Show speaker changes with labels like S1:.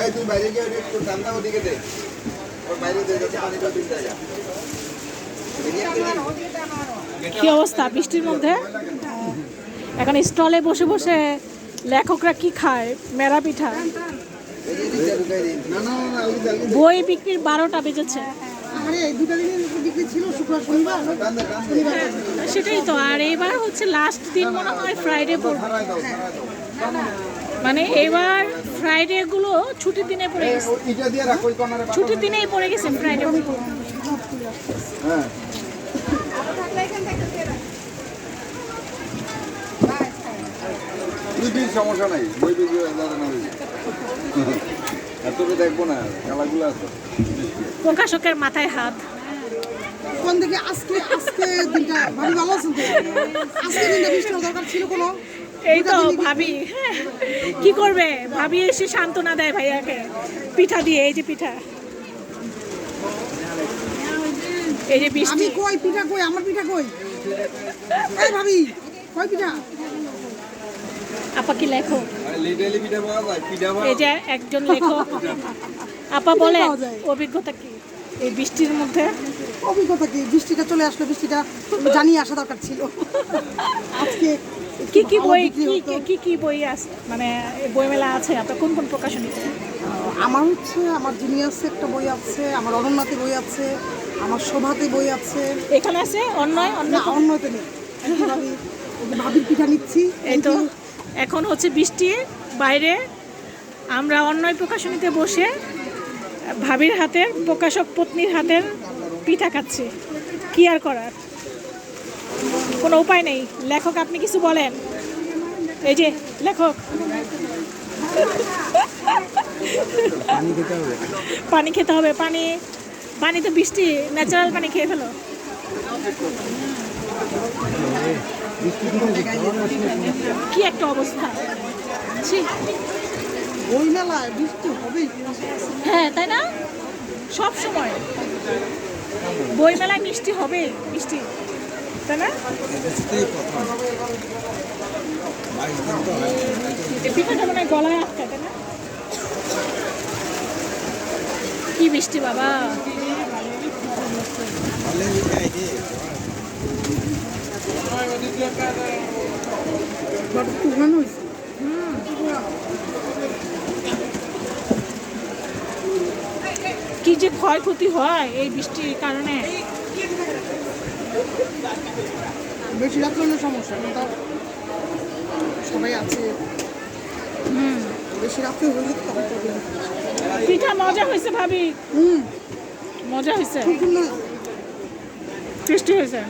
S1: এই তুই। বাইরে গিয়ে একটু ঠান্ডা ওদিকে দে। ওর বাইরে দে যাতে পানিটা যায়।
S2: কি অবস্থা বৃষ্টির মধ্যে? এখন স্টলে বসে বসে লেখকরা কি খায়? মেরা পিঠা। বই বিক্রির বারোটা বেজেছে।
S3: আরে এই দুটা দিনের
S1: দে
S2: সেটাই তো। আর এবার হচ্ছে লাস্ট দিন মনে হয় ফ্রাইডে পড়বে। মানে এবার ফ্রাইডে গুলো ছুটির দিনে পড়ে গেছে।
S1: কর্নারে
S2: ছুটির দিনেই পড়ে গেছে ফ্রাইডে
S1: হ্যাঁ। সমস্যা নাই বই বিল দাদা না এতটা দেখব না খেলাগুলো আছে।
S2: প্রকাশকের মাথায় হাত।
S3: কোন দিকে আজকে আজকে দিনটা ভাবি ভালো আছেন আজকে দিনটা বৃষ্টি দরকার ছিল কোনো?
S2: এই তো ভাবি হ্যাঁ, কি করবে? ভাবি এসে সান্ত্বনা দেয় ভাইয়াকে। পিঠা দিয়ে এই যে পিঠা। এই যে
S3: আমি কই পিঠা কই? আমার পিঠা কই? এই ভাবি কই পিঠা?
S2: আপা কি লেখো এই যে একজন লেখক। আপা বলে অভিজ্ঞতা কি? এই বৃষ্টির মধ্যে
S3: অভিজ্ঞতা কি? বৃষ্টিটা চলে আসলো বৃষ্টিটা জানিয়ে আসা দরকার ছিল। আজকে
S2: কি কি বই কি কি কি বই আছে মানে বই মেলা আছে? আপনার কোন কোন প্রকাশনীতে
S3: আমার হচ্ছে আমার জিনিয়াসে একটা বই আছে আমার অনন্যাতে বই আছে আমার শোভাতে বই আছে।
S2: এখানে আছে? অন্যয়? অন্য
S3: অন্যতে নেই। ভাবির পিঠা নিচ্ছি
S2: এই তো। এখন হচ্ছে বৃষ্টি বাইরে। আমরা অন্যয় প্রকাশনীতে বসে ভাবির হাতের প্রকাশক পত্নীর হাতের পিঠা খাচ্ছি। কি আর করার? কোনো উপায় নেই। লেখক আপনি কিছু বলেন? এই যে লেখক। পানি খেতে হবে। পানি পানি। তো বৃষ্টি ন্যাচারাল পানি খেয়ে ফেলো। কি একটা অবস্থা।
S3: মেলায় বৃষ্টি
S2: হ্যাঁ তাই না? সব সময়। বই মেলায় মিষ্টি হবে মিষ্টি। তাই না? এই পিঠাটা মনে গলায় আটকা তাই না? কি মিষ্টি বাবা
S3: তুফান হয়েছে
S2: কি যে ক্ষয়ক্ষতি হয় এই বৃষ্টির কারণে।
S3: বেশি সমস্যা সবাই আছে। বেশি হলে
S2: পিঠা মজা হয়েছে ভাবি?
S3: হুম।
S2: মজা হয়েছে? টেস্টি হয়েছে?